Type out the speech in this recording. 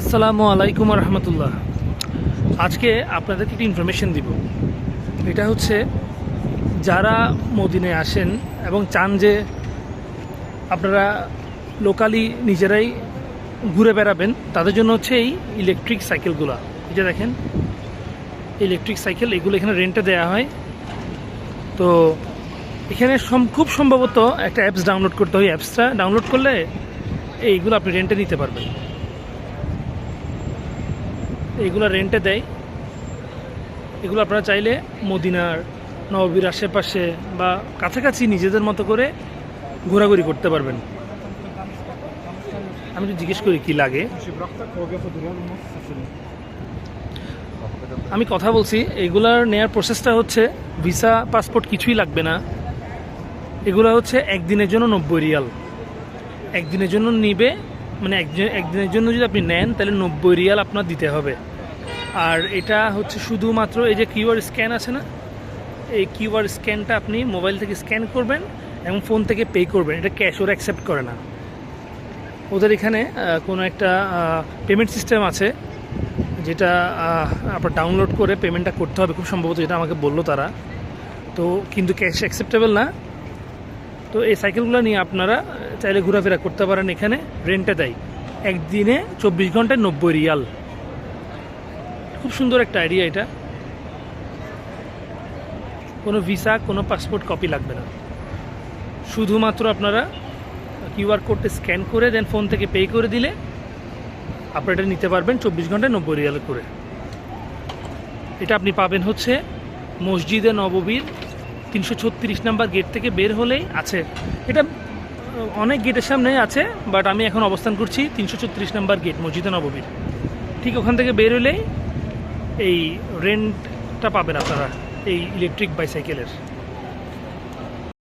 আসসালামু আলাইকুম রহমতুল্লাহ আজকে আপনাদেরকে একটি ইনফরমেশন দিব। এটা হচ্ছে যারা মদিনে আসেন এবং চান যে আপনারা লোকালি নিজেরাই ঘুরে বেড়াবেন, তাদের জন্য হচ্ছে এই ইলেকট্রিক সাইকেলগুলো এটা দেখেন ইলেকট্রিক সাইকেল এগুলো এখানে রেন্টে দেওয়া হয়। তো এখানে খুব সম্ভবত একটা অ্যাপস ডাউনলোড করতে হয়। অ্যাপসটা ডাউনলোড করলে এইগুলো আপনি রেন্টে নিতে পারবেন। এগুলো রেন্টে দেয়। এগুলো আপনারা চাইলে মদিনার, নবীর আশেপাশে বা কাছাকাছি নিজেদের মতো করে ঘোরাঘুরি করতে পারবেন। আমি তো জিজ্ঞেস করি কি লাগে। আমি কথা বলছি, এগুলার নেয়ার প্রসেসটা হচ্ছে ভিসা পাসপোর্ট কিছুই লাগবে না। এগুলো হচ্ছে একদিনের জন্য নব্বই রিয়াল। একদিনের জন্য নিবে মানে একজন একদিনের জন্য যদি আপনি নেন, তাহলে নব্বই রিয়াল আপনার দিতে হবে। আর এটা হচ্ছে শুধুমাত্র এই যে কিউআর স্ক্যান আছে না, এই কিউআর স্ক্যানটা আপনি মোবাইল থেকে স্ক্যান করবেন এবং ফোন থেকে পে করবেন। এটা ক্যাশ ওরা অ্যাকসেপ্ট করে না। ওদের এখানে কোনো একটা পেমেন্ট সিস্টেম আছে, যেটা আপনার ডাউনলোড করে পেমেন্টটা করতে হবে, খুব সম্ভবত যেটা আমাকে বলল তারা। তো কিন্তু ক্যাশ অ্যাকসেপ্টেবল না। তো এই সাইকেলগুলো নিয়ে আপনারা চাইলে ঘোরাফেরা করতে পারেন এখানে। রেন্টে দেয়। একদিনে চব্বিশ ঘন্টায় নব্বই রিয়াল। খুব সুন্দর একটা আইডিয়া এটা। কোনো ভিসা কোনো পাসপোর্ট কপি লাগবে না। শুধুমাত্র আপনারা কিউআর কোডটা স্ক্যান করে দেন ফোন থেকে পে করে দিলে আপনারা এটা নিতে পারবেন চব্বিশ ঘন্টায় নব্বই রিয়াল করে। এটা আপনি পাবেন হচ্ছে মসজিদে নববীর তিনশো ছত্রিশ নাম্বার গেট থেকে বের হলেই আছে। এটা, অনেক গেটের সামনে আছে বাট আমি এখন অবস্থান করছি তিনশো ছত্রিশ নাম্বার গেট মসজিদে নববীর ঠিক ওখান থেকে বের হলেই এই রেন্টটা পাবেন আপনারা, এই ইলেকট্রিক বাইসাইকেলের